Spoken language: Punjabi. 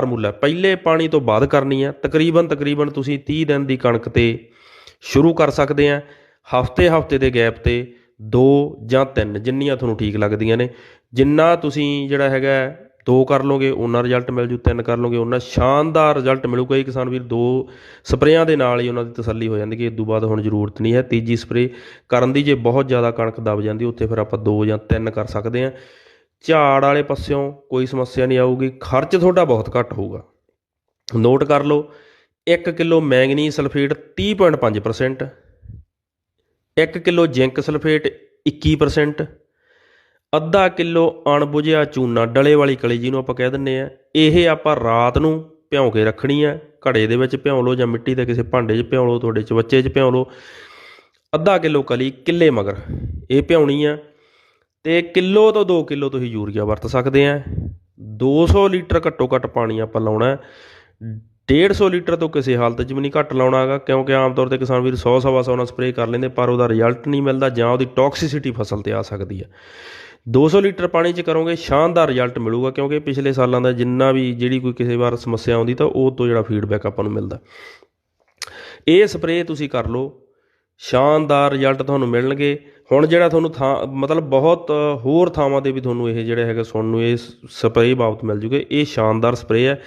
ਫਾਰਮੂਲਾ ਪਹਿਲੇ ਪਾਣੀ ਤੋਂ ਬਾਅਦ ਕਰਨੀ ਹੈ। ਤਕਰੀਬਨ ਤਕਰੀਬਨ ਤੁਸੀਂ 30 ਦਿਨ ਦੀ ਕਣਕ ਤੇ ਸ਼ੁਰੂ ਕਰ ਸਕਦੇ ਆ। ਹਫ਼ਤੇ ਹਫ਼ਤੇ ਦੇ ਗੈਪ ਤੇ ਦੋ ਜਾਂ ਤਿੰਨ ਜਿੰਨੀਆਂ ਤੁਹਾਨੂੰ ਠੀਕ ਲੱਗਦੀਆਂ ਨੇ। ਜਿੰਨਾ ਤੁਸੀਂ ਜਿਹੜਾ ਹੈਗਾ ਹੈ, ਦੋ ਕਰ ਲਓਗੇ ਉਹਨਾਂ ਰਿਜ਼ਲਟ ਮਿਲ ਜੂ ਤਿੰਨ ਕਰ ਲਓਗੇ ਉਹਨਾਂ ਸ਼ਾਨਦਾਰ ਰਿਜ਼ਲਟ ਮਿਲੂਗਾ। ਇਹ ਕਿਸਾਨ ਵੀਰ ਦੋ ਸਪਰੇਆਂ ਦੇ ਨਾਲ ਹੀ ਉਹਨਾਂ ਦੀ ਤਸੱਲੀ ਹੋ ਜਾਂਦੀ ਕਿ ਇਸ ਤੋਂ ਬਾਅਦ ਹੁਣ ਜ਼ਰੂਰਤ ਨਹੀਂ ਹੈ। ਤੀਜੀ ਸਪਰੇ ਕਰਨ ਦੀ ਜੇ ਬਹੁਤ ਜ਼ਿਆਦਾ ਕਣਕ ਦਬ ਜਾਂਦੀ ਉੱਥੇ ਫਿਰ ਆਪਾਂ ਦੋ ਜਾਂ ਤਿੰਨ ਕਰ ਸਕਦੇ ਹਾਂ ਝਾੜ ਵਾਲੇ ਪਾਸਿਓਂ ਕੋਈ ਸਮੱਸਿਆ ਨਹੀਂ ਆਊਗੀ, ਖਰਚ ਤੁਹਾਡਾ ਬਹੁਤ ਘੱਟ ਹੋਊਗਾ। ਨੋਟ ਕਰ ਲਓ 1 kilo manganese sulphate 30.5% 1 kilo zinc sulphate 21% ਅੱਧਾ ਕਿਲੋ ਅਣਬੁਝਿਆ ਚੂਨਾ ਡਲੇ ਵਾਲੀ ਕਲੀ ਜਿਹਨੂੰ ਆਪਾਂ ਕਹਿ ਦਿੰਨੇ ਆ, ਇਹ ਆਪਾਂ ਰਾਤ ਨੂੰ ਭਿਉਂ ਕੇ ਰੱਖਣੀ ਆ, ਘੜੇ ਦੇ ਵਿੱਚ ਭਿਉਂ ਲਓ ਜਾਂ ਮਿੱਟੀ ਦੇ ਕਿਸੇ ਭਾਂਡੇ 'ਚ ਭਿਉਂ ਲਓ, ਤੁਹਾਡੇ ਚਵੱਚੇ 'ਚ ਭਿਉਂ ਲਓ। ਅੱਧਾ ਕਿਲੋ ਕਲੀ ਕਿੱਲੇ ਮਗਰ, ਇਹ ਭਿਉਣੀ ਆ ਤੇ ਕਿਲੋ ਤੋਂ 2 ਕਿਲੋ ਤੁਸੀਂ ਯੂਰੀਆ ਵਰਤ ਸਕਦੇ ਆ। 200 ਲੀਟਰ ਘੱਟੋ ਘੱਟ ਪਾਣੀ ਆਪਾਂ ਲਾਉਣਾ ਹੈ। 150 ਲੀਟਰ ਤੋਂ ਕਿਸੇ ਹਾਲਤ 'ਚ ਵੀ ਨਹੀਂ ਘੱਟ ਲਾਉਣਾ ਹੈਗਾ, ਕਿਉਂਕਿ ਆਮ ਤੌਰ ਤੇ ਕਿਸਾਨ ਵੀਰ 100 ਸਵਾ ਸੌ ਨਾਲ ਸਪਰੇਅ ਕਰ ਲੈਂਦੇ, ਪਰ ਉਹਦਾ ਰਿਜ਼ਲਟ ਨਹੀਂ ਮਿਲਦਾ ਜਾਂ ਉਹਦੀ ਟੌਕਸਿਸਿਟੀ ਫਸਲ ਤੇ ਆ ਸਕਦੀ ਹੈ। 200 ਲੀਟਰ ਪਾਣੀ 'ਚ ਕਰੋਗੇ, ਸ਼ਾਨਦਾਰ ਰਿਜ਼ਲਟ ਮਿਲੂਗਾ, ਕਿਉਂਕਿ ਪਿਛਲੇ ਸਾਲਾਂ ਦਾ ਜਿੰਨਾ ਵੀ ਜਿਹੜੀ ਕੋਈ ਕਿਸੇ ਵਾਰ ਸਮੱਸਿਆ ਆਉਂਦੀ ਤਾਂ ਉਹ ਤੋਂ ਜਿਹੜਾ ਫੀਡਬੈਕ ਆਪਾਂ ਨੂੰ ਮਿਲਦਾ। ਇਹ ਸਪਰੇਅ ਤੁਸੀਂ ਕਰ ਲਓ ਸ਼ਾਨਦਾਰ ਰਿਜ਼ਲਟ ਤੁਹਾਨੂੰ ਮਿਲਣਗੇ। ਹੁਣ ਜਿਹੜਾ ਤੁਹਾਨੂੰ ਥਾਂ, ਮਤਲਬ ਬਹੁਤ ਹੋਰ ਥਾਵਾਂ ਤੇ ਵੀ ਤੁਹਾਨੂੰ ਇਹ ਜਿਹੜਾ ਹੈਗਾ ਸੁਣਨ ਨੂੰ, ਇਹ ਸਪਰੇਅ ਬਾਬਤ ਮਿਲ ਜੂਗੇ। ਇਹ ਸ਼ਾਨਦਾਰ ਸਪਰੇਅ ਹੈ।